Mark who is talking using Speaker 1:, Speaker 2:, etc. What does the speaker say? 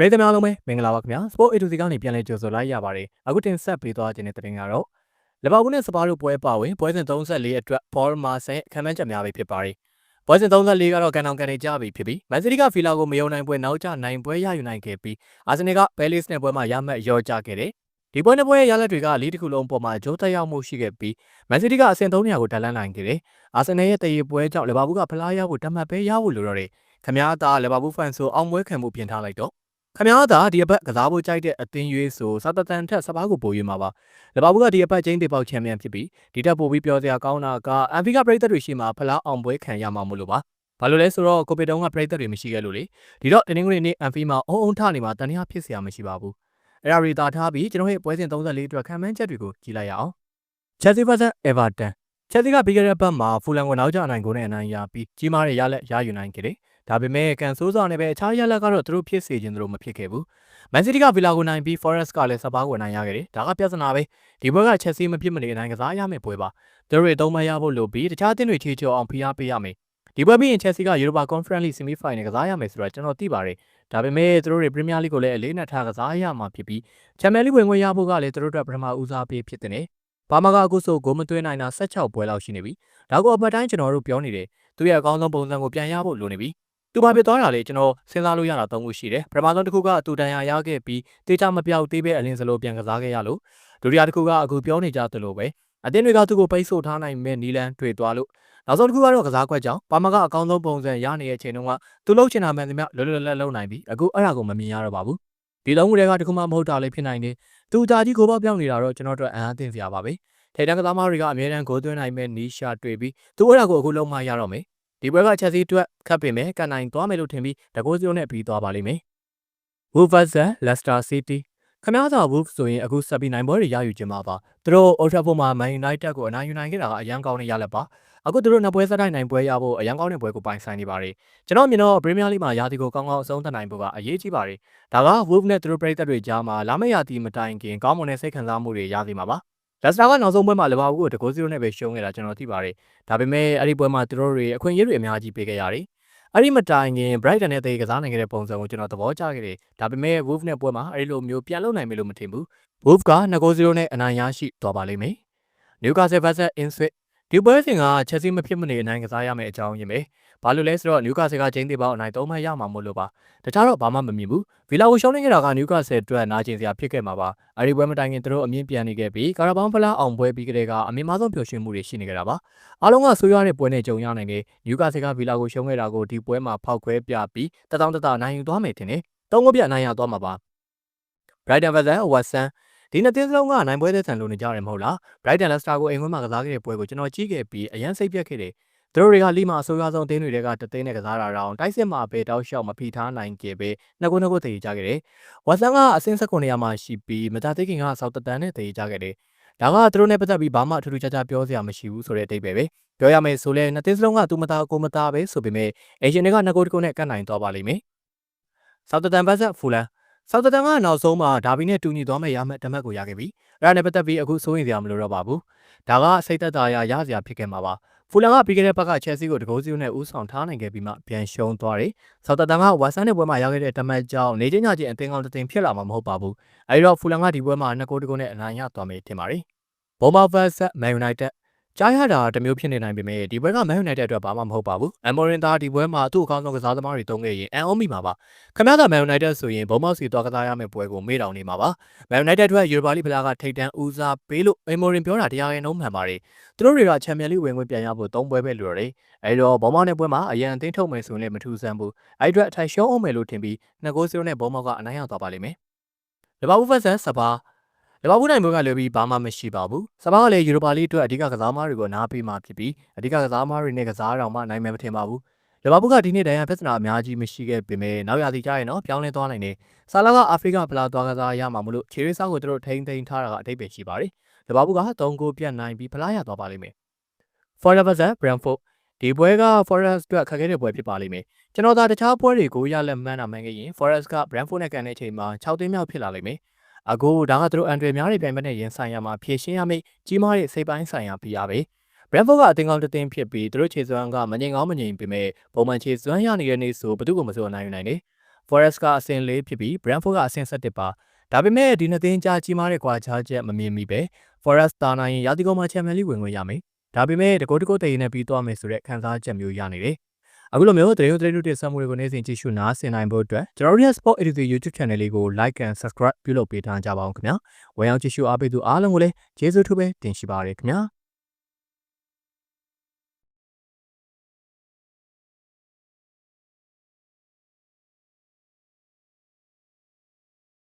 Speaker 1: ပရိသတ်များအားလုံးပဲမင်္ဂလာပါခင်ဗျာ Sport A to Z ကနေပြန်လည်ကြိုဆိုလိုက်ရပါတယ်အခုတင်ဆက်ပေးသွားခြင်းတဲ့တင်ကတော့လီဗာပူးနဲ့စပါးတို့ပွဲပါဝင်ပွဲစဉ်34အတွက်ဘောမာဆန်ခံမှန်းချက်များပဲဖြစ်ပါတယ်ပွဲစဉ်34ကတော့ကန်အောင်ကန်နေကြပြီဖြစ်ပြီးမန်စီးတီးကဖီလာကိုမယုံနိုင်ပွဲနောက်ကျနိုင်ပွဲရယူနိုင်ခဲ့ပြီးအာဆင်နယ်ကဘဲလစ်နဲ့ပွဲမှာရမှတ်ရောကြခဲ့တယ်ဒီပွဲနှစ်ပွဲရဲ့ရလဒ်တွေကလီးတစ်ခုလုံးပေါ်မှာဂျိုးတက်ရောက်မှုရှိခဲ့ပြီးမန်စီးတီးကအဆင့်3နေရာကိုတက်လှမ်းနိုင်ခဲ့တယ်အာဆင်နယ်ရဲ့တည်ရပွဲကြောင့်လီဗာပူးကဖလားရဖို့တတ်မှတ်ပဲရဖို့လိုတော့တယ်ခမားသားလီဗာပူးဖန်ဆိုအောင်ပွဲခံမှုပြင်ထားလိုက်တော့ ခမားသာဒီအပတ်ကစားဖို့ကြိုက်တဲ့အသင်းရွေးဆိုစာတတန်ထက်စပားကိုပိုရွေးမှာပါလဘာဘူးကဒီအပတ်ချင်းတေပေါက်ချန်ပီယံဖြစ်ပြီးဒီတက်ပိုပြီးပြောစရာကောင်းတာကအန်ဖီကပရိသတ်တွေရှိမှဖလားအောင်ပွဲခံရမှာမို့လို့ပါဘာလို့လဲဆိုတော့ကိုပေတုံးကပြိသက်တွေမရှိခဲ့လို့လေဒီတော့တင်းငွေနေ့အန်ဖီမှာအုံအုံထနေမှာတန်ရဖြစ်စရာမရှိပါဘူးအဲ့ဒါရီတာထားပြီးကျွန်တော်ရဲ့ပွဲစဉ်34အတွက်ခံမှန်းချက်တွေကိုကြည့်လိုက်ရအောင် Chelsea vs Everton Chelsea ကပြီးခဲ့တဲ့ဘက်မှာဖူလန်ကိုနောက်ကျအနိုင်ကိုနဲ့အနိုင်ရပြီးကြီးမားတဲ့ရလက်ရယူနိုင်ခဲ့တယ် ဒါပေမဲ့ကန်ဆိုးစာနဲ့ပဲအခြားရလက်ကတော့သူတို့ဖြစ်စေခြင်းသူတို့မဖြစ်ခဲ့ဘူးမန်စီးတီးကဗီလာကိုနိုင်ပြီး Forest ကလည်းစပါးကိုနိုင်ရခဲ့တယ်ဒါကပြဿနာပဲဒီဘက်က Chelsea မဖြစ်မနေအနိုင်ကစားရမယ့်ပွဲပါသူတို့တွေသုံးမရဖို့လိုပြီးတခြားအသင်းတွေချေချော်အောင်ဖိအားပေးရမယ်ဒီပွဲပြီးရင် Chelsea က Europa Conference League Semi Final ကစားရမယ်ဆိုတော့ကျွန်တော်သိပါတယ်ဒါပေမဲ့သူတို့တွေ Premier League ကိုလည်းအလေးနက်ထားကစားရမှာဖြစ်ပြီး Champions League ဝင်ခွင့်ရဖို့ကလည်းသူတို့အတွက်ပထမဦးစားပေးဖြစ်တဲ့ဘာမကအခုဆိုဂိုးမသွင်းနိုင်တာ16ပွဲလောက်ရှိနေပြီဒါကိုအပတ်တိုင်းကျွန်တော်တို့ပြောနေတယ်သူရဲ့အကောင်းဆုံးပုံစံကိုပြန်ရဖို့လိုနေပြီ သူဘာဖြစ်သွားတာလဲကျွန်တော်စဉ်းစားလို့ရတာသုံးခုရှိတယ်ပထမဆုံးတစ်ခုကသူတန်ရာရခဲ့ပြီးတေချာမပြောက်သေးပဲအလင်းစလိုပြန်ကစားခဲ့ရလို့ဒုတိယတစ်ခုကအခုပြောနေကြသလိုပဲအတင်းတွေကသူ့ကိုပိတ်ဆို့ထားနိုင်မဲ့နီလန်တွေ့သွားလို့နောက်ဆုံးတစ်ခုကတော့ကစားကွက်ကြောင့်ပါမကအကောင်းဆုံးပုံစံရနေတဲ့အချိန်တုန်းကသူလှုပ်ချင်တာမှန်သမျှလွတ်လွတ်လပ်လပ်လုပ်နိုင်ပြီအခုအဲ့ဒါကိုမမြင်ရတော့ပါဘူးဒီလုံးတွေကတခုမှမဟုတ်တာလည်းဖြစ်နိုင်တယ်သူအတာကြီးကိုပေါပြောင်းနေတာတော့ကျွန်တော်တို့အံ့အားသင့်စရာပါပဲထိတန်းကစားမတွေကအများတန်းဂိုးသွင်းနိုင်မဲ့နီးရှာတွေ့ပြီးသူအဲ့ဒါကိုအခုလုံးမရတော့မယ် ဒီပွဲကချက်စီအတွက်ခတ်ပင်မယ်ကန်နိုင်သွားမယ်လို့ထင်ပြီးတကိုးစီရိုနဲ့ပြီးသွားပါလိမ့်မယ် Wolves vs Leicester City ခမားသာ Wolves ဆိုရင်အခုဆက်ပြီးနိုင်ပွဲတွေရယူခြင်းမှာပါသူတို့ Old Trafford မှာ Man United ကိုအနိုင်ယူနိုင်ခဲ့တာကအရန်ကောင်းတဲ့ရလဒ်ပါအခုသူတို့နှစ်ပွဲစတိုင်းနိုင်ပွဲရဖို့အရန်ကောင်းတဲ့ပွဲကိုပိုင်ဆိုင်နေပါတယ်ကျွန်တော်မြင်တော့ Premier League မှာရာသီကိုကောင်းကောင်းအဆုံးသတ်နိုင်ဖို့ကအရေးကြီးပါတယ်ဒါက Wolves နဲ့သူတို့ပြည်သက်တွေကြားမှာလာမယ့်ရာသီမတိုင်ခင်ကောင်းမွန်တဲ့စိတ်ခံစားမှုတွေရစေမှာပါ လက်စတာကနောက်ဆုံးပွဲမှာလီဗာပူးကိုတကိုးစီရိုနဲ့ပဲရှုံးခဲ့တာကျွန်တော်သိပါတယ်ဒါပေမဲ့အဲ့ဒီပွဲမှာသူတို့တွေအခွင့်အရေးတွေအများကြီးပေးခဲ့ရတယ်အဲ့ဒီမတိုင်ခင် Brighton နဲ့တေကစားနိုင်ခဲ့တဲ့ပုံစံကိုကျွန်တော်သဘောကျခဲ့တယ်ဒါပေမဲ့ Wolf နဲ့ပွဲမှာအဲ့ဒီလိုမျိုးပြန်လုပ်နိုင်မယ်လို့မထင်ဘူး Wolf က2-0နဲ့အနိုင်ရရှိသွားပါလိမ့်မယ် Newcastle vs Ipswich ဒီပွဲစဉ်က Chelsea မဖြစ်မနေအနိုင်ကစားရမယ့်အကြောင်းရင်းပဲဘာလို့လဲဆိုတော့ Newcastle ကကျင်းသေးပေါင်းအနိုင်၃မှတ်ရမှာမို့လို့ပါတခြားတော့ဘာမှမမြင်ဘူးဗီလာကိုရှုံးနေကြတာက Newcastle အတွက်နာကျင်စရာဖြစ်ခဲ့မှာပါအဲ့ဒီပွဲမတိုင်ခင်သူတို့အမြင့်ပြန်နေခဲ့ပြီးကာရာဘောင်းဖလားအောင်ပွဲပြီးကတည်းကအမြင့်မားဆုံးပျော်ရွှင်မှုတွေရှိနေကြတာပါအားလုံးကဆိုးရွားတဲ့ပွဲနဲ့ကြုံရနိုင်တယ် Newcastle ကဗီလာကိုရှုံးခဲ့တာကိုဒီပွဲမှာဖောက်ခွဲပြပြီးတတောင်းတတနိုင်ယူသွားမယ်ထင်တယ်သုံးခုပြနိုင်ရသွားမှာပါ Brighton vs Watson ဒီနှစ်သင်းစလုံးကနိုင်ပွဲသက်ဆန်လို့နေကြတယ်မဟုတ်လား Brighton Leicester ကိုအိမ်ခွင်းမှာကစားခဲ့တဲ့ပွဲကိုကျွန်တော်ကြည့်ခဲ့ပြီးအရန်စိတ်ပြက်ခဲ့တယ်သူတို့တွေကလီမာအဆိုးရွားဆုံးအသင်းတွေကတသိန်းနဲ့ကစားတာတော့တိုက်စစ်မှာပဲတောက်လျှောက်မဖိထားနိုင်ကြပဲနှစ်ခုနှစ်ခုတည်ကြခဲ့တယ်။ဝတ်ဆန်ကအဆင့်၁၉ရာမှာရှိပြီးမကြသိခင်ကဆောက်တတန်နဲ့တည်ကြခဲ့တယ်။ဒါကသူတို့နဲ့ပတ်သက်ပြီးဘာမှထူးထူးခြားခြားပြောစရာမရှိဘူးဆိုတဲ့အတိတ်ပဲပဲ။ပြောရမယ်ဆိုလဲနှစ်သင်းစလုံးကသူမသားကိုမသားပဲဆိုပေမဲ့အေဂျင်တွေကနှစ်ကိုတစ်ကိုနဲ့ကတ်နိုင်သွားပါလိမ့်မယ်။ဆောက်တတန်ဘတ်ဆက်ဖူလန် ဆောက်တတန်ကနောက်ဆုံးမှာဒါဘီနဲ့တူညီသွားမဲ့ရမယ့်တမက်ကိုရခဲ့ပြီ။အဲ့ဒါနဲ့ပတ်သက်ပြီးအခုစိုးရင်စရာမလိုတော့ပါဘူး။ဒါကစိတ်သက်သာရာရစရာဖြစ်ခဲ့မှာပါ။ဖူလန်ကပြီးခဲ့တဲ့ဘက်ကချက်စီကိုတကိုးစီနဲ့ဦးဆောင်ထားနိုင်ခဲ့ပြီးမှပြန်ရှုံးသွားတယ်။ဆောက်တာတန်ကဝါဆန်တဲ့ပွဲမှာရခဲ့တဲ့တမတ်ကြောင့်နေချင်းညချင်းအသင်းကောင်းတစ်သင်းဖြစ်လာမှာမဟုတ်ပါဘူး။အဲဒီတော့ဖူလန်ကဒီပွဲမှာနှစ်ကိုးတကိုးနဲ့အနိုင်ရသွားမယ်ထင်ပါတယ်။ဘောမာဗတ်ဆက်မန်ယူနိုက်တက် ကြားရတာတမျိုးဖြစ်နေနိုင်ပေမဲ့ဒီပွဲကမန်ယူနိုက်တက်အတွက်ဘာမှမဟုတ်ပါဘူး။အမော်ရင်သားဒီပွဲမှာသူ့အကောင်းဆုံးကစားသမားတွေတုံးခဲ့ရင်အန်အောမီမှာပါ။ခမရတာမန်ယူနိုက်တက်ဆိုရင်ဘုံမောက်စီသွားကစားရမယ့်ပွဲကိုမေ့တောင်နေမှာပါ။မန်ယူနိုက်တက်အတွက်ယူရိုပါလိဖလားကထိတ်တန်းဦးစားပေးလို့အမော်ရင်ပြောတာတရားရင်လုံးမှန်ပါတယ်။သူတို့တွေကချန်ပီယံလိဝင်ခွင့်ပြန်ရဖို့၃ပွဲပဲလိုရတယ်။အဲဒီတော့ဘောမောက်နဲ့ပွဲမှာအရန်အသင်းထုတ်မယ်ဆိုရင်လည်းမထူးဆန်းဘူး။အဲဒီအတွက်အထိုင်ရှုံးအောင်မယ်လို့ထင်ပြီး2-0နဲ့ဘောမောက်ကအနိုင်ရသွားပါလိမ့်မယ်။လီဗာပူးဖက်ဆန်စပါ လီဗာပူးနိုင်ပွဲကလွယ်ပြီးဘာမှမရှိပါဘူး။စပါးကလည်းယူရိုပါလိအတွက်အဓိကကစားမားတွေကိုနားပေးမှဖြစ်ပြီးအဓိကကစားမားတွေနဲ့ကစားတော်မှနိုင်မယ်မထင်ပါဘူး။လီဗာပူးကဒီနေ့တန်ရန်ပြဿနာအများကြီးမရှိခဲ့ပေမဲ့နောက်ရာသီကျရင်တော့ပြောင်းလဲသွားနိုင်တယ်။ဆာလာကအာဖရိကဖလားသွားကစားရမှာမလို့ချေရီဆောက်ကိုသူတို့ထိန်းသိမ်းထားတာကအတိတ်ပဲရှိပါတယ်။လီဗာပူးက3ဂိုးပြတ်နိုင်ပြီးဖလားရသွားပါလိမ့်မယ်။ Forest vs Brentford ဒီပွဲက Forest အတွက်ခက်ခဲတဲ့ပွဲဖြစ်ပါလိမ့်မယ်။ကျွန်တော်သာတခြားပွဲတွေကိုရလက်မှန်းတာမှန်ခဲ့ရင် Forest က Brentford နဲ့ကန်တဲ့အချိန်မှာ6သိန်းမြောက်ဖြစ်လာလိမ့်မယ်။ အခုဒါကသူတို့အန်ဒရယ်များတဲ့ပြိုင်ပွဲနဲ့ရင်ဆိုင်ရမှာဖြည့်ရှင်းရမယ့်ကြီးမားတဲ့စိတ်ပိုင်းဆိုင်ရာဖိအားပဲဘရန်ဖို့ကအသင်းကောင်းတစ်သင်းဖြစ်ပြီးသူတို့ခြေစွမ်းကမငြိမ်ကောင်းမငြိမ်ပေမဲ့ပုံမှန်ခြေစွမ်းရနေတဲ့နေ့ဆိုဘယ်သူမှမစိုးနိုင်နိုင်တယ် Forest ကအဆင့်၄ဖြစ်ပြီး Brentford ကအဆင့်7ပါဒါပေမဲ့ဒီနှစ်သင်းကြားကြီးမားတဲ့ကွာခြားချက်မမြင်မိပဲ Forest တာနိုင်ရင်ရာသီကုန်မှာချန်ပီယံလိဝင်ခွင့်ရမယ်ဒါပေမဲ့တကောတကောတည်နေပြီးသွားမယ်ဆိုတဲ့ခံစားချက်မျိုးရနေတယ် အခုလိုမျိုးတရေတရေတို့တင်ဆက်မှုတွေကိုနေ့စဉ်ကြည့်ရှုနားဆင်နိုင်ဖို့အတွက်ကျွန်တော်တို့ရဲ့ Sport Editor YouTube Channel လေးကို Like and Subscribe ပြုလုပ်ပေးထားကြပါအောင်ခင်ဗျာ။ဝင်ရောက်ကြည့်ရှုအားပေးသူအားလုံးကိုလည်းကျေးဇူးထူးပဲတင်ရှိပါရခင်ဗျာ။